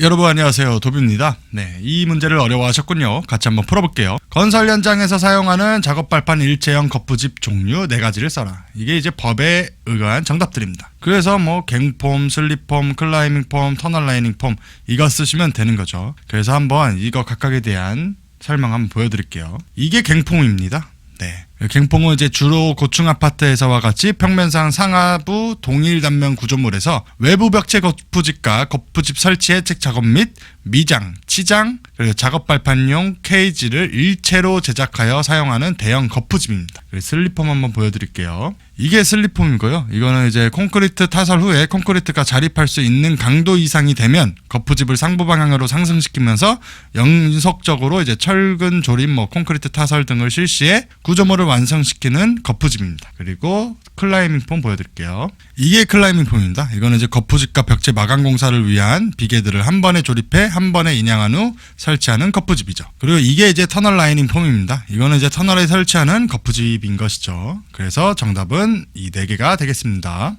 여러분 안녕하세요 도비입니다. 네, 이 문제를 어려워하셨군요. 같이 한번 풀어볼게요. 건설 현장에서 사용하는 작업 발판 일체형 거푸집 종류 네 가지를 써라. 이게 이제 법에 의거한 정답들입니다. 그래서 뭐 갱폼, 슬립폼, 클라이밍 폼, 터널 라이닝 폼 이거 쓰시면 되는 거죠. 그래서 한번 이거 각각에 대한 설명 한번 보여드릴게요. 이게 갱폼입니다. 네. 갱폼은 이제 주로 고층 아파트에서와 같이 평면상 상하부 동일 단면 구조물에서 외부 벽체 거푸집과 거푸집 설치 해책 작업 및 미장, 치장, 그리고 작업 발판용 케이지를 일체로 제작하여 사용하는 대형 거푸집입니다. 슬리폼 한번 보여드릴게요. 이게 슬리폼이고요. 이거는 이제 콘크리트 타설 후에 콘크리트가 자립할 수 있는 강도 이상이 되면 거푸집을 상부 방향으로 상승시키면서 연속적으로 이제 철근 조립, 뭐 콘크리트 타설 등을 실시해 구조물을 완성시키는 거푸집입니다. 그리고 클라이밍 폼 보여드릴게요. 이게 클라이밍 폼입니다. 이거는 이제 거푸집과 벽체 마감 공사를 위한 비계들을 한 번에 조립해 한 번에 인양한 후 설치하는 거푸집이죠. 그리고 이게 이제 터널 라이닝 폼입니다. 이거는 이제 터널에 설치하는 거푸집인 것이죠. 그래서 정답은 이 네 개가 되겠습니다.